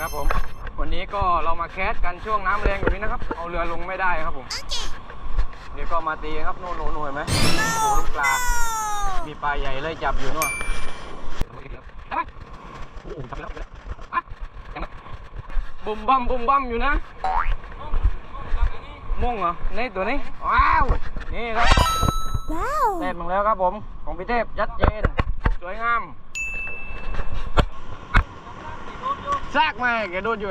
ครับผม วันนี้ก็เรามาแคสกันช่วงน้ำแรงอยู่นี้นะครับ เอาเรือลงไม่ได้ครับผมนี่ก็มาตีครับโน่นโน่นโน่นเห็นไหมโอ้โหลูกปลา มีปลาใหญ่เลยจับอยู่นู่นโอ้โหจับไปแล้วจับไปแล้วอะยังไงบุมบัมบุมบัมอยู่นะม่วงเหรอ นี่ตัวนี้ ว้าว นี่ครับ Wow. เต็มลงแล้วครับผม ของพี่เทพชัดเจน สวยงาม ซากมาแกโดนอยู่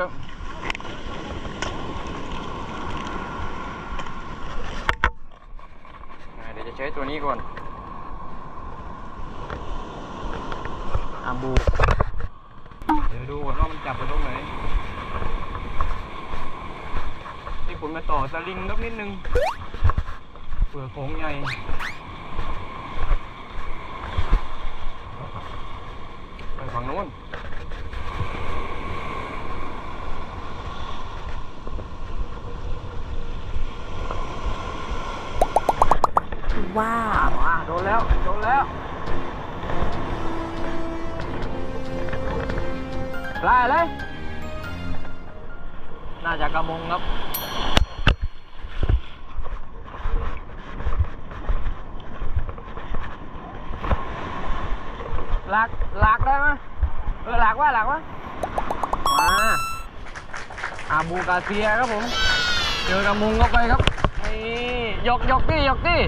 เดี๋ยวจะใช้ตัวนี้ก่อนอาบูเดี๋ยวดูก่อนว่ามันจับไปตรงไหนนี่ผมมาต่อสลิงสักนิดนึงเผื่อโค้งใหญ่ไปฝั่งนู้น Wow. อ่าโดนแล้วโดนแล้วปลาอะไรน่าจะกระมงครับ หลักหลักได้ไหมเออหลักว่าหลักว่ามาอาบูกาเซียครับผม เจอกระมงเข้าไปครับนี่ยกยกที่ยกที่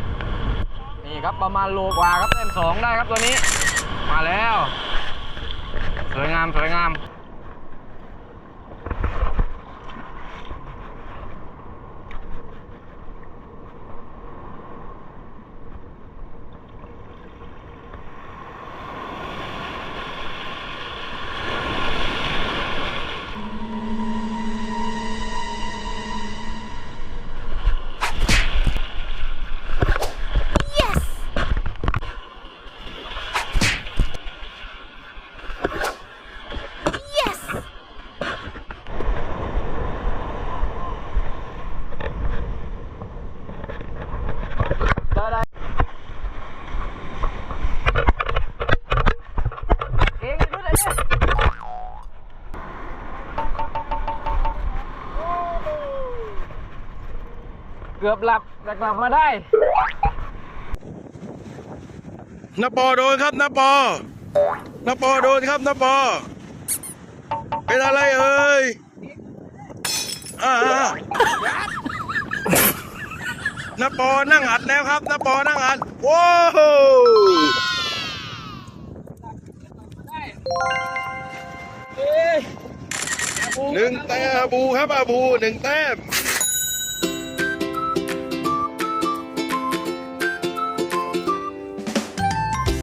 นี่ครับประมาณโลกว่าครับเต็มสองได้ครับตัวนี้ มาแล้ว สวยงามสวยงาม เกือบหลับแต่กลับมาได้นปอโดนครับนปอนปอโดนครับนปอ เป็นอะไรเอ่ยอ่านปอนั่งอัดแล้วครับนปอนั่งอัดโว้วหนึ่งแต้มอาบูครับอาบูหนึ่งแต้ม